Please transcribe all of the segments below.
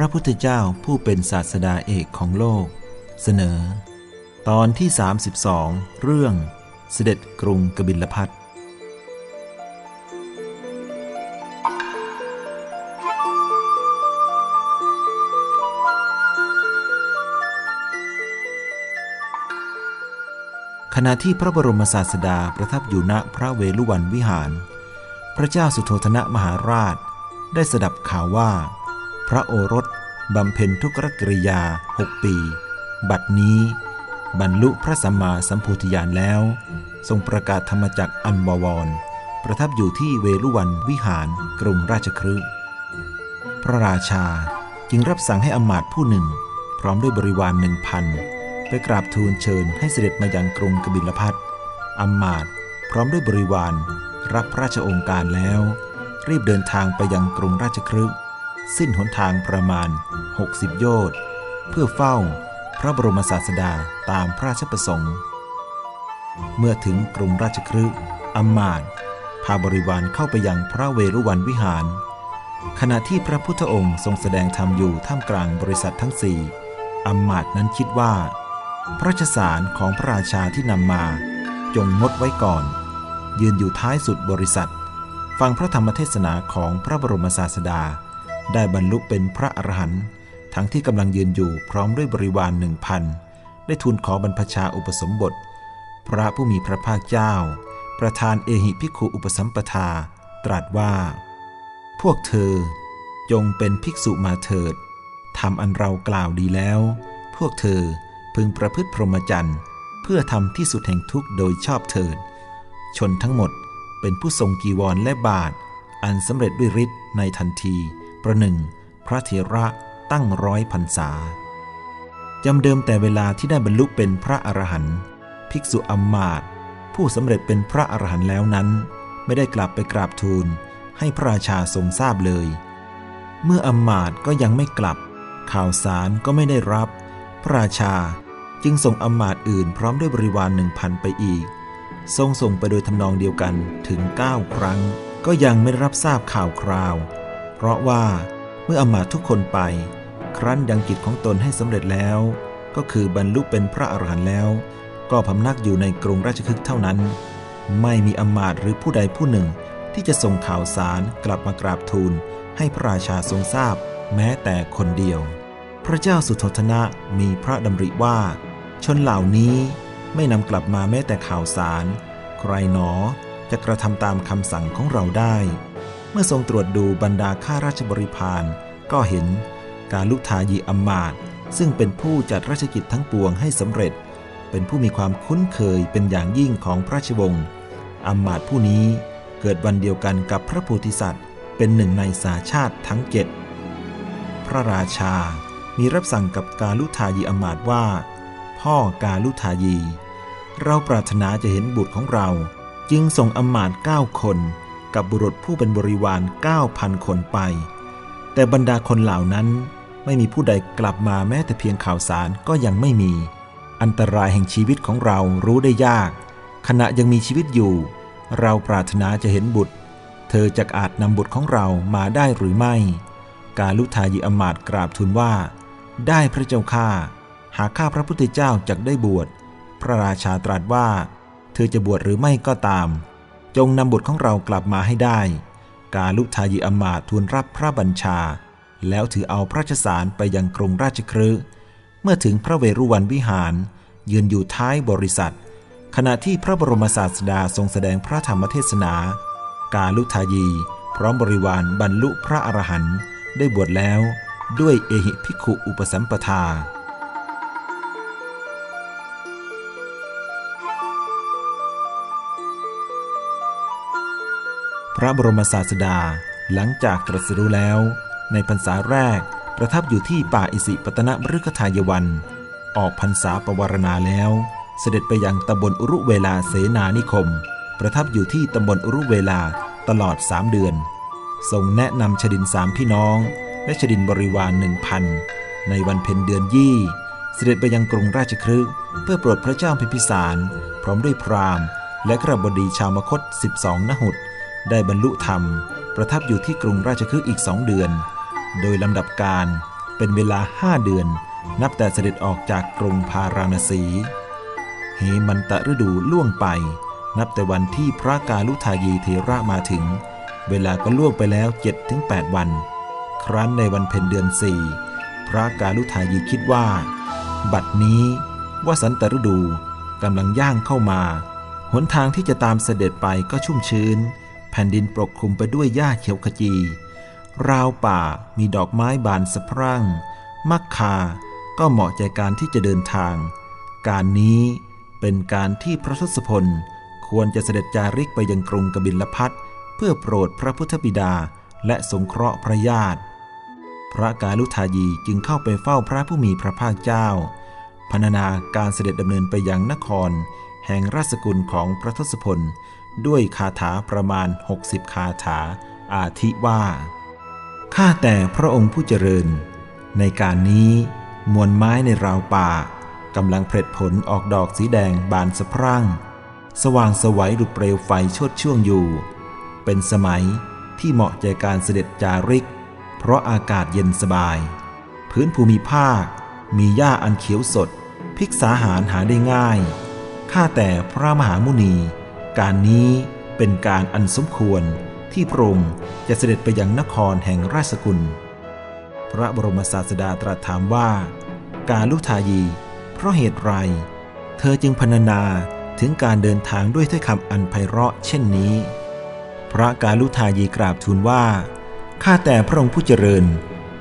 ระพุทธเจ้าผู้เป็นศาสดาเอกของโลก เสนอ ตอนที่ 32 เรื่องเสด็จกรุงกบิลพัทขณะที่พระบรมศาสดาประทับอยู่ณพระเวลุวันวิหาร พระเจ้าสุโธธนะมหาราช ได้สดับข่าวว่า พระโอรสบำเพ็ญทุกรกริยาหกปี บัดนี้ บรรลุพระสัมมาสัมพุทธญาณแล้ว ทรงประกาศธรรมจักอันบวร ประทับอยู่ที่เวลุวันวิหารกรุงราชคฤห์พระราชาจึงรับสั่งให้อมาตผู้หนึ่ง พร้อมด้วยบริวารหนึ่งพันไปกราบทูลเชิญให้เสด็จมายังกรุงกบิลพัทอมาตพร้อมด้วยบริวารรับพระราชองค์การแล้ว รีบเดินทางไปยังกรุงราชคฤห์ สิ้นหนทางประมาณ 60 โยชน์เพื่อเฝ้าพระบรมศาสดาตามพระราชประสงค์ เมื่อถึงกรุงราชคฤห์อำมาตย์พาบริวารเข้าไปยังพระเวรุวันวิหาร ขณะที่พระพุทธองค์ทรงแสดงธรรมอยู่ท่ามกลางบริษัททั้งสี่อำมาตย์นั้นคิดว่า พระราชสารของพระราชาที่นำมาจงงดไว้ก่อน ยืนอยู่ท้ายสุดบริษัท ฟังพระธรรมเทศนาของพระบรมศาสดา ได้บรรลุเป็นพระอรหันต์ทั้งที่กำลังยืนอยู่พร้อมด้วยบริวารหนึ่งพันได้ทูลขอบรรพชาอุปสมบท พระผู้มีพระภาคเจ้า ประธานเอหิภิกขุอุปสัมปทา ตรัสว่า พวกเธอ จงเป็นภิกษุมาเถิดทำอันเรากล่าวดีแล้ว พวกเธอพึงประพฤติพรหมจรรย์เพื่อทำที่สุดแห่งทุกข์โดยชอบเถิด ชนทั้งหมดเป็นผู้ทรงกีวรและบาท อันสำเร็จด้วยฤทธิ์ในทันที ประหนึ่ง พระเถระตั้งร้อยพรรษาจำเดิมแต่เวลาที่ได้บรรลุเป็นพระอรหันต์ภิกษุอัมมาตผู้สำเร็จเป็นพระอรหันต์แล้วนั้น ไม่ได้กลับไปกราบทูล ให้พระราชาทรงทราบเลย เมื่ออัมมาตก็ยังไม่กลับ ข่าวสารก็ไม่ได้รับ พระราชาจึงส่งอัมมาตอื่นพร้อมด้วยบริวารหนึ่งพันไปอีก ทรงส่งไปโดยทำนองเดียวกันถึง 9 ครั้ง ก็ยังไม่รับทราบข่าวคราว เพราะว่าเมื่ออมาตทุกคนไป ครั้นยังกิจของตนให้สำเร็จแล้ว ก็คือบรรลุเป็นพระอรหันต์แล้ว ก็พำนักอยู่ในกรุงราชคฤห์เท่านั้น ไม่มีอมาตหรือผู้ใดผู้หนึ่งที่จะส่งข่าวสารกลับมากราบทูล ให้พระราชาทรงทราบ แม้แต่คนเดียว พระเจ้าสุโธทนะมีพระดำริว่า ชนเหล่านี้ไม่นำกลับมาแม้แต่ข่าวสาร ใครหนอจะกระทำตามคำสั่งของเราได้ เมื่อทรงตรวจดูบรรดาข้าราชบริพารก็เห็นการลุทายีอัมมาตซึ่งเป็นผู้จัดราชกิจทั้งปวงให้สำเร็จ เป็นผู้มีความคุ้นเคยเป็นอย่างยิ่งของพระราชวงศ์อัมมาตผู้นี้เกิดวันเดียวกันกับพระโพธิสัตว์ เป็นหนึ่งในสาชาติทั้งเจ็ดพระราชา มีรับสั่งกับกาลุทายีอัมมาตว่า พ่อกาลุทายี เราปรารถนาจะเห็นบุตรของเราจึงส่งอัมมาตเก้าคน กับบุรุษผู้เป็นบริวารเก้าพันคนไป แต่บรรดาคนเหล่านั้นไม่มีผู้ใดกลับมาแม้แต่เพียงข่าวสารก็ยังไม่มี อันตรายแห่งชีวิตของเรารู้ได้ยาก ขณะยังมีชีวิตอยู่ เราปรารถนาจะเห็นบุตร เธอจะอาจนำบุตรของเรามาได้หรือไม่ กาลุทายีอมาตกราบทูลว่า ได้พระเจ้าข้าหากข้าพระพุทธเจ้าจักได้บวช พระราชาตรัสว่า เธอจะบวชหรือไม่ก็ตาม จงนำบุตรของเรากลับมาให้ได้ กาลุทายีอมาตทูลรับพระบัญชา แล้วถือเอาพระราชสารไปยังกรุงราชคฤห์เมื่อถึงพระเวรุวันวิหาร ยืนอยู่ท้ายบริษัท ขณะที่พระบรมศาสดาทรงแสดงพระธรรมเทศนา กาลุทายี พร้อมบริวารบรรลุพระอรหันต์ได้บวชแล้วด้วยเอหิภิกขุอุปสัมปทา ระบรมศาสดาหลังจากตรัสรู้แล้ว ในพรรษาแรกประทับอยู่ที่ป่าอิสิปตนมฤคทายวัน ออกพรรษาปวารณาแล้ว เสด็จไปยังตำบลอุรุเวลาเสนานิคม ประทับอยู่ที่ตำบลอุรุเวลาตลอดสามเดือน ทรงแนะนำชดินสามพี่น้อง และชดินบริวารหนึ่งพันในวันเพ็ญเดือนยี่ เสด็จไปยังกรุงราชคฤห์เพื่อโปรดพระเจ้าพิมพิสาร พร้อมด้วยพราหมณ์ และขระบดีชาวมคต 12 นหุต ได้บรรลุธรรม ประทับอยู่ที่กรุงราชคฤห์อีกสองเดือน โดยลำดับการเป็นเวลาห้าเดือน นับแต่เสด็จออกจากกรุงพาราณสีเหมันตะฤดูล่วงไป นับแต่วันที่พระกาลุทายีเทระมาถึง เวลาก็ล่วงไปแล้ว 7-8 วัน ครั้นในวันเพ็ญเดือนสี่พระกาลุทายีคิดว่า บัดนี้วสันตฤดูกำลังย่างเข้ามา หนทางที่จะตามเสด็จไปก็ชุ่มชื้น แผ่นดินปกคลุมไปด้วยหญ้าเขียวขจี ราวป่ามีดอกไม้บานสะพรั่ง มักคา ก็เหมาะใจการที่จะเดินทาง การนี้เป็นการที่พระทศพล ควรจะเสด็จจาริกไปยังกรุงกบิลพัทเพื่อโปรดพระพุทธบิดาและสงเคราะห์พระญาติ พระกาลุทายีจึงเข้าไปเฝ้าพระผู้มีพระภาคเจ้าพรรณนาการเสด็จดำเนินไปยังนคร แห่งราชกุลของพระทศพล ด้วยคาถาประมาณ 60 คาถา อาทิว่า ข้าแต่พระองค์ผู้เจริญ ในการนี้มวลไม้ในราวป่ากำลังเพลิดผลออกดอกสีแดงบานสะพรั่ง สว่างสวัยดุจเปลวไฟชดช่วงอยู่ เป็นสมัยที่เหมาะแก่การเสด็จจาริก เพราะอากาศเย็นสบาย พื้นภูมิภาค มีหญ้าอันเขียวสดภิกษาหารหาได้ง่าย ข้าแต่พระมหามุนี การนี้เป็นการอันสมควรที่พระองค์จะเสด็จไปยังนครแห่งราชกุล พระบรมศาสดาตรัสถามว่า การลุทายี เพราะเหตุไร เธอจึงพรรณนาถึงการเดินทางด้วยถ้อยคำอันไพเราะเช่นนี้ พระกาลุทายีกราบทูลว่า ข้าแต่พระองค์ผู้เจริญ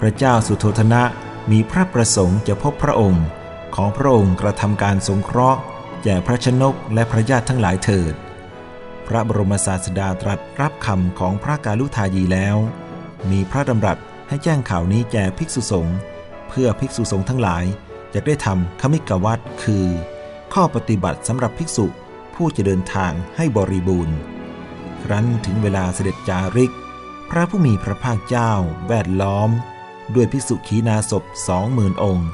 พระเจ้าสุโธธนะมีพระประสงค์จะพบพระองค์ ของพระองค์กระทำการสงเคราะห์แก่พระชนกและพระญาติทั้งหลายเถิด พระบรมศาสดาตรัสรับคำของพระกาลุทายีแล้ว มีพระดำรัสให้แจ้งข่าวนี้แก่ภิกษุสงฆ์เพื่อภิกษุสงฆ์ทั้งหลายจะได้ทำขมิกวัตคือ ข้อปฏิบัติสำหรับภิกษุผู้จะเดินทางให้บริบูรณ์ ครั้นถึงเวลาเสด็จจาริก พระผู้มีพระภาคเจ้า แวดล้อม ด้วยภิกษุขีนาศพสองหมื่นองค์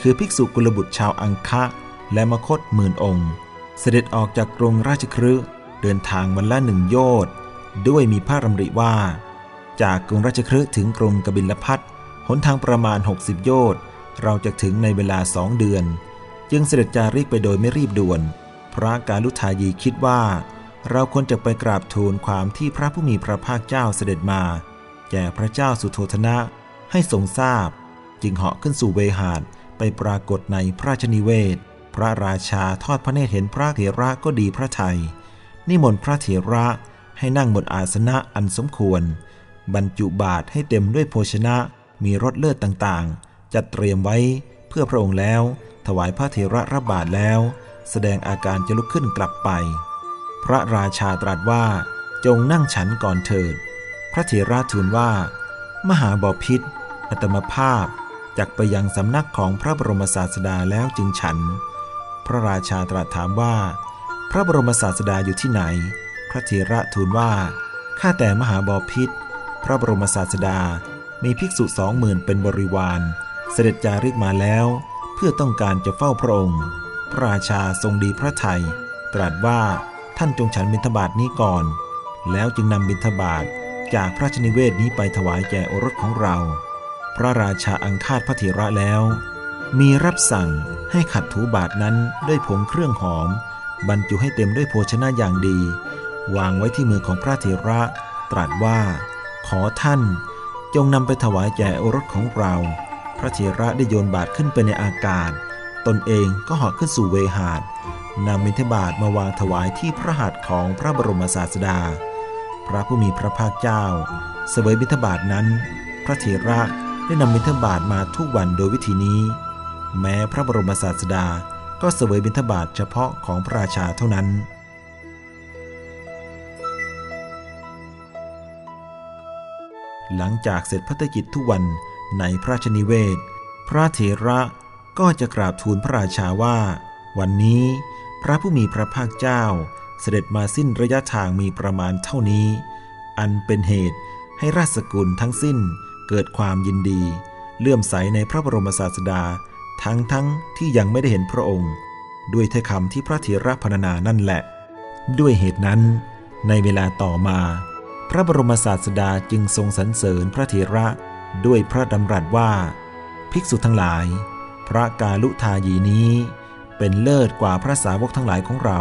คือภิกษุกุลบุตรชาวอังคะและมคตหมื่นองค์ เสด็จออกจากกรงราชครื เดินทางวันละหนึ่งโยชน์ด้วยมีพระรำริว่า จากกรุงราชครืถึงกรุงกบิลพัทหนทางประมาณ 60 โยชน์เราจะถึงในเวลาสองเดือน จึงเสด็จจาริกไปโดยไม่รีบด่วน พระกาลุทายีคิดว่า เราควรจะไปกราบทูลความที่พระผู้มีพระภาคเจ้าเสด็จมา แก่พระเจ้าสุโธธนะให้ทรงทราบ จึงเหาะขึ้นสู่เวหาดไปปรากฏในพระราชนิเวศ พระราชาทอดพระเนตรเห็นพระเถระก็ดีพระไทย นิมนต์พระเถระให้นั่งบนอาสนะอันสมควร บรรจุบาตรให้เต็มด้วยโภชนะมีรสเลือดต่างๆ จัดเตรียมไว้เพื่อพระองค์แล้ว ถวายพระเถระรับบาตรแล้ว แสดงอาการจะลุกขึ้นกลับไป พระราชาตรัสว่า จงนั่งฉันก่อนเถิด พระเถระทูลว่า มหาบอพิษอัตมภาพจักไปยังสำนักของพระบรมศาสดาแล้วจึงฉัน พระราชาตรัสถามว่า พระบรมศาสดาอยู่ที่ไหน พระเถระทูลว่า ข้าแต่มหาบอพิษพระบรมศาสดา มีภิกษุสองหมื่นเป็นบริวารเสด็จจาริกมาแล้ว เพื่อต้องการจะเฝ้าพระองค์ พระราชาทรงดีพระไทย ตรัสว่าท่านจงฉันบิณฑบาตนี้ก่อน แล้วจึงนำบิณฑบาตจากพระชนิเวศนี้ไปถวายแก่โอรสของเรา พระราชาอังคาดพระเถระแล้ว มีรับสั่งให้ขัดถูบาทนั้นด้วยผงเครื่องหอม บรรจุให้เต็มด้วยโภชนะอย่างดี วางไว้ที่มือของพระเถระ ตรัสว่า ขอท่านจงนำไปถวายแก่โอรสของเรา พระเถระได้โยนบาทขึ้นไปในอากาศ ตนเองก็หอกขึ้นสู่เวหาดนำมิทบาทมาวางถวายที่พระหัตถ์ของพระบรมศาสดา พระผู้มีพระภาคเจ้า เสวยมิทบาทนั้น พระเถระได้นำบิณฑบาตมาทุกวันโดยวิธีนี้ แม้พระบรมศาสดา ก็เสวยบิณฑบาตเฉพาะของพระราชาเท่านั้น หลังจากเสร็จพัฒกิจทุกวันในพระชนิเวศ พระเถระก็จะกราบทูลพระราชาว่า วันนี้พระผู้มีพระภาคเจ้า เสด็จมาสิ้นระยะทางมีประมาณเท่านี้ อันเป็นเหตุให้ราชสกุลทั้งสิ้นเกิดความยินดี เลื่อมใสในพระบรมศาสดา ทั้งทั้งที่ยังไม่ได้เห็นพระองค์ ด้วยเทคำที่พระเถระพรรณนานั่นแหละ ด้วยเหตุนั้นในเวลาต่อมา พระบรมศาสดาจึงทรงสรรเสริญพระเถระด้วยพระดำรัสว่า ภิกษุทั้งหลาย พระกาลุทายีนี้ เป็นเลิศกว่าพระสาวกทั้งหลายของเรา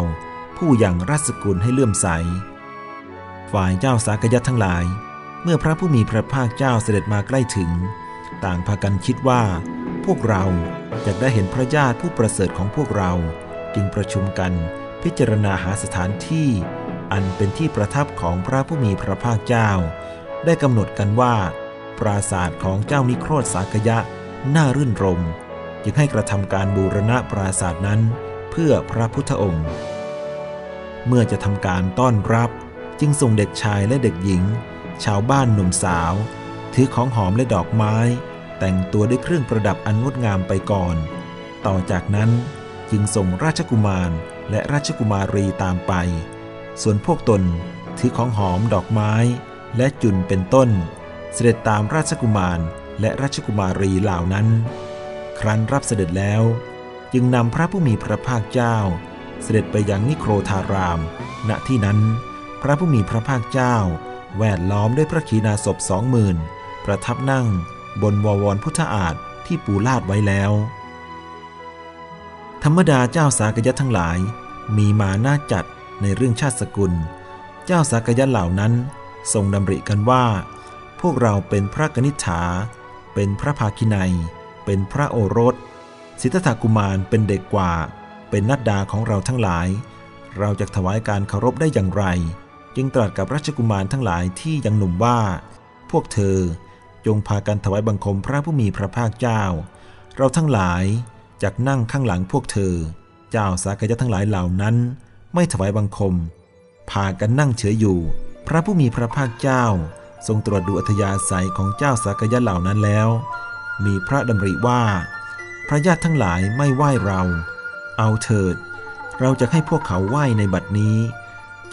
ผู้อย่างราชสกุลให้เลื่อมใส ฝ่ายเจ้าสากยัตทั้งหลาย เมื่อพระผู้มีพระภาคเจ้าเสด็จมาใกล้ถึง ต่างพากันคิดว่า พวกเรา จะได้เห็นพระญาติผู้ประเสริฐของพวกเรา จึงประชุมกันพิจารณาหาสถานที่ อันเป็นที่ประทับของพระผู้มีพระภาคเจ้า ได้กำหนดกันว่า ปราศาสตร์ของเจ้านิโครธสากยะน่ารื่นรม จึงให้กระทำการบูรณะปราศาสตร์นั้น เพื่อพระพุทธองค์ เมื่อจะทำการต้อนรับจึงส่งเด็กชายและเด็กหญิง ชาวบ้านหนุ่มสาว ถือของหอมและดอกไม้ แต่งตัวด้วยเครื่องประดับอันงดงามไปก่อน ต่อจากนั้นจึงส่งราชกุมารและราชกุมารีตามไป ส่วนพวกตนถือของหอมดอกไม้ และจุนเป็นต้น เสด็จตามราชกุมารและราชกุมารีเหล่านั้น ครั้นรับเสด็จแล้ว จึงนำพระผู้มีพระภาคเจ้า เสด็จไปยังนิโครธาราม ณที่นั้น พระผู้มีพระภาคเจ้า แวดล้อมด้วยพระขีณาสพสองหมื่นประทับนั่ง บนววรพุทธอาฏที่ปูลาดไว้แล้ว ธรรมดาเจ้าสากยะทั้งหลาย มีมาน่าจัดในเรื่องชาติสกุล เจ้าสากยะเหล่านั้นทรงดำริกันว่า พวกเราเป็นพระกนิษฐา เป็นพระภาคินัย เป็นพระโอรส สิทธัตถกุมารเป็นเด็กกว่า เป็นนัดดาของเราทั้งหลาย เราจะถวายการเคารพได้อย่างไร จึงตรัสกับราชกุมารทั้งหลายที่ยังหนุ่มว่า พวกเธอ จงพากันถวายบังคมพระผู้มีพระภาคเจ้า เราทั้งหลายจากนั่งข้างหลังพวกเธอ เจ้าสากยะทั้งหลายเหล่านั้น ไม่ถวายบังคม พากันนั่งเฉยอยู่ พระผู้มีพระภาคเจ้า ทรงตรวจดูอัธยาศัยของเจ้าสากยะเหล่านั้นแล้ว มีพระดำริว่า พระญาติทั้งหลายไม่ไหว้เรา เอาเถิด เราจะให้พวกเขาไหว้ในบัดนี้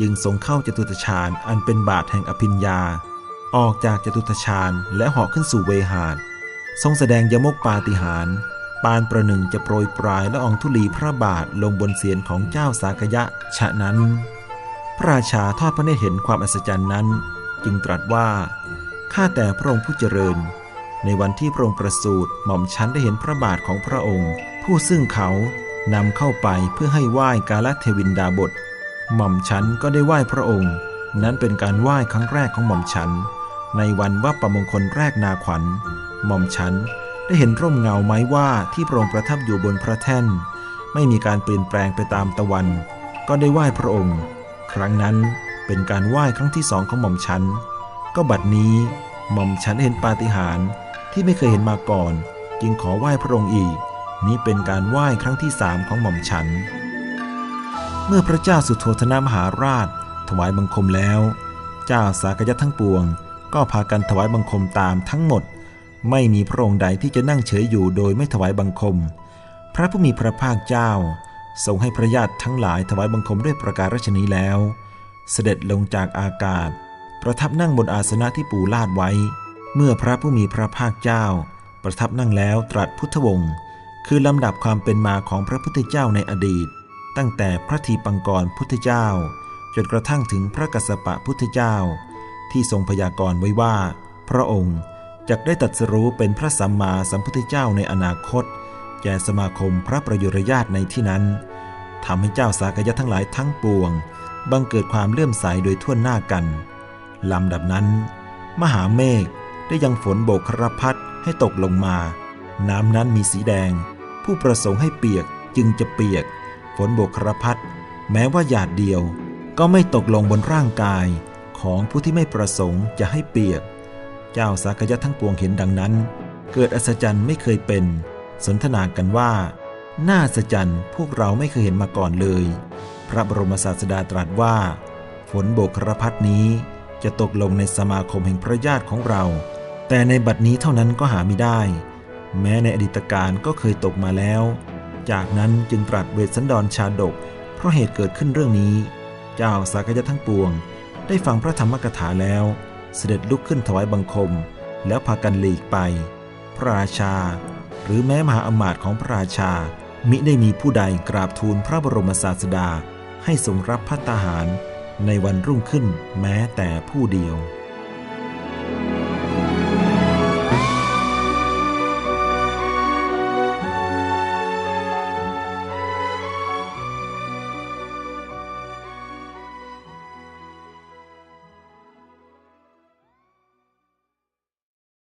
จึงทรงเข้าจตุตฌานอันเป็นบาทแห่งอภิญญา ออกจากจตุตฌานและเหาะขึ้นสู่เวหาดทรงแสดงยมกปาฏิหาริย์ปานประหนึ่งจะโปรยปลายและองธุลีพระบาทลงบนเสียนของเจ้าสากยะ ฉะนั้น พระราชาทอดพระเนตรเห็นความอัศจรรย์นั้น จึงตรัสว่า ข้าแต่พระองค์ผู้เจริญ ในวันที่พระองค์ประสูติหม่อมฉันได้เห็นพระบาทของพระองค์ ผู้ซึ่งเขานำเข้าไปเพื่อให้ไหว้กาลเทวินดาบท หม่อมฉันก็ได้ไหว้พระองค์ นั้นเป็นการไหว้ครั้งแรกของหม่อมฉัน ในวันวัปประมงคลแรกนาขวัญหม่อมฉันได้เห็นร่มเงาไม้ว่าที่พระองค์ประทับอยู่บนพระแท่น ไม่มีการเปลี่ยนแปลงไปตามตะวัน ก็ได้ไหว้พระองค์ ครั้งนั้นเป็นการไหว้ครั้งที่สองของหม่อมฉัน ก็บัดนี้หม่อมฉันเห็นปาฏิหาริย์ที่ไม่เคยเห็นมาก่อน จึงขอไหว้พระองค์อีก นี้เป็นการไหว้ครั้งที่สามของหม่อมฉัน เมื่อพระเจ้าสุโธธนมหาราช ถวายบังคมแล้ว เจ้าสากยะทั้งปวง ก็พากันถวายบังคมตามทั้งหมด ไม่มีพระองค์ใดที่จะนั่งเฉยอยู่โดยไม่ถวายบังคม พระผู้มีพระภาคเจ้าทรงให้พระญาติทั้งหลายถวายบังคมด้วยประการราชนี้แล้ว เสด็จลงจากอากาศ ประทับนั่งบนอาสนะที่ปูลาดไว้ เมื่อพระผู้มีพระภาคเจ้า ประทับนั่งแล้วตรัสพุทธวงศ์คือลำดับความเป็นมาของพระพุทธเจ้าในอดีต ตั้งแต่พระทีปังกรพุทธเจ้า จนกระทั่งถึงพระกัสสปะพุทธเจ้า ที่ทรงพยากรณ์ไว้ว่า พระองค์จะได้ตรัสรู้เป็นพระสัมมาสัมพุทธเจ้าในอนาคต แก่สมาคมพระประยุรญาตในที่นั้นทำให้เจ้าสากยะทั้งหลายทั้งปวง บังเกิดความเลื่อมใสโดยทั่วหน้ากันลำดับนั้น มหาเมฆได้ยังฝนโบกครพัดให้ตกลงมา น้ำนั้นมีสีแดง ผู้ประสงค์ให้เปียกจึงจะเปียก ฝนโบกครพัดแม้ว่าหยาดเดียวก็ไม่ตกลงบนร่างกาย ของผู้ที่ไม่ประสงค์จะให้เปียก เจ้าสากยะทั้งปวงเห็นดังนั้น เกิดอัศจรรย์ไม่เคยเป็น สนทนากันว่า น่าอัศจรรย์พวกเราไม่เคยเห็นมาก่อนเลย พระบรมศาสดาตรัสว่า ฝนโบกครพัดนี้จะตกลงในสมาคมแห่งพระญาติของเรา แต่ในบัดนี้เท่านั้นก็หาไม่ได้ แม้ในอดีตการก็เคยตกมาแล้ว จากนั้นจึงตรัสเวสสันดรชาดก เพราะเหตุเกิดขึ้นเรื่องนี้ เจ้าสากยะทั้งปวง ได้ฟังพระธรรมกถาแล้ว เสด็จลุกขึ้นถวายบังคม แล้วพากันหลีกไป พระราชา หรือแม้มหาอมาตย์ของพระราชา มิได้มีผู้ใดกราบทูลพระบรมศาสดา ให้ทรงรับพัตตาหาร ในวันรุ่งขึ้นแม้แต่ผู้เดียว